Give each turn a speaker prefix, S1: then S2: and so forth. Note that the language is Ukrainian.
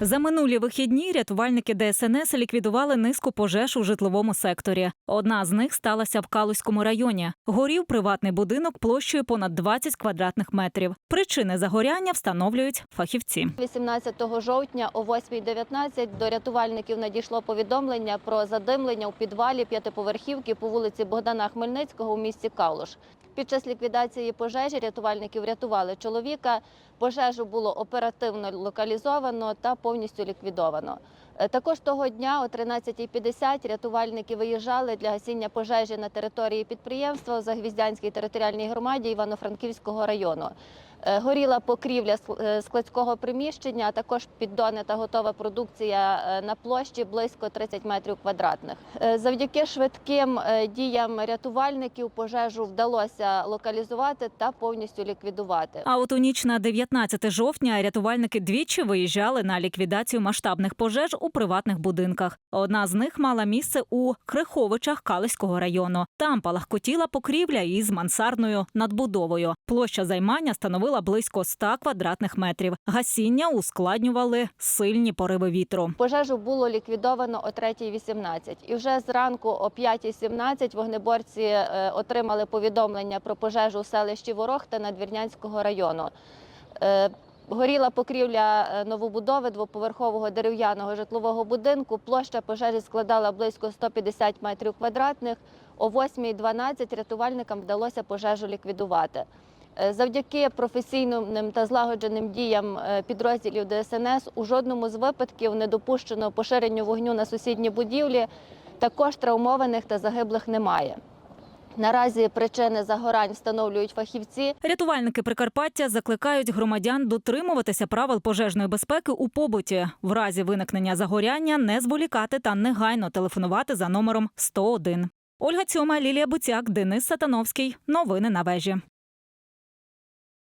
S1: За минулі вихідні рятувальники ДСНС ліквідували низку пожеж у житловому секторі. Одна з них сталася в Калузькому районі. Горів приватний будинок площею понад 20 квадратних метрів. Причини загоряння встановлюють фахівці.
S2: 18 жовтня о 8.19 до рятувальників надійшло повідомлення про задимлення у підвалі п'ятиповерхівки по вулиці Богдана Хмельницького у місті Калуш. Під час ліквідації пожежі рятувальники врятували чоловіка. Пожежу було оперативно локалізовано та повністю ліквідовано. Е, Також того дня о 13.50 рятувальники виїжджали для гасіння пожежі на території підприємства в Загвіздянській територіальній громаді Івано-Франківського району. Е, Горіла покрівля е, складського приміщення, а також піддони та готова продукція е, на площі близько 30 метрів квадратних. Завдяки швидким діям рятувальників пожежу вдалося локалізувати та повністю ліквідувати.
S1: А от у ніч на 19 жовтня рятувальники двічі виїжджали на ліквідацію масштабних пожеж у приватних будинках. Одна з них мала місце у Криховичах Калиського району. Там палахкотіла покрівля із мансардною надбудовою. Площа займання становила близько 100 квадратних метрів. Гасіння ускладнювали сильні пориви вітру.
S2: Пожежу було ліквідовано о 3.18. І вже зранку о 5.17 вогнеборці е, отримали повідомлення про пожежу у селищі Ворохта Надвірнянського району. Е, Горіла покрівля е, новобудови двоповерхового дерев'яного житлового будинку. Площа пожежі складала близько 150 метрів квадратних. О 8.12 рятувальникам вдалося пожежу ліквідувати. Е, Завдяки професійним та злагодженим діям е, підрозділів ДСНС у жодному з випадків не допущено поширенню вогню на сусідні будівлі. Також травмованих та загиблих немає. Наразі причини загорань встановлюють фахівці.
S1: Рятувальники Прикарпаття закликають громадян дотримуватися правил пожежної безпеки у побуті. В разі виникнення загоряння не зволікати та негайно телефонувати за номером 101. Ольга Цьома, Лілія Буцяк, Денис Сатановський. Новини на вежі.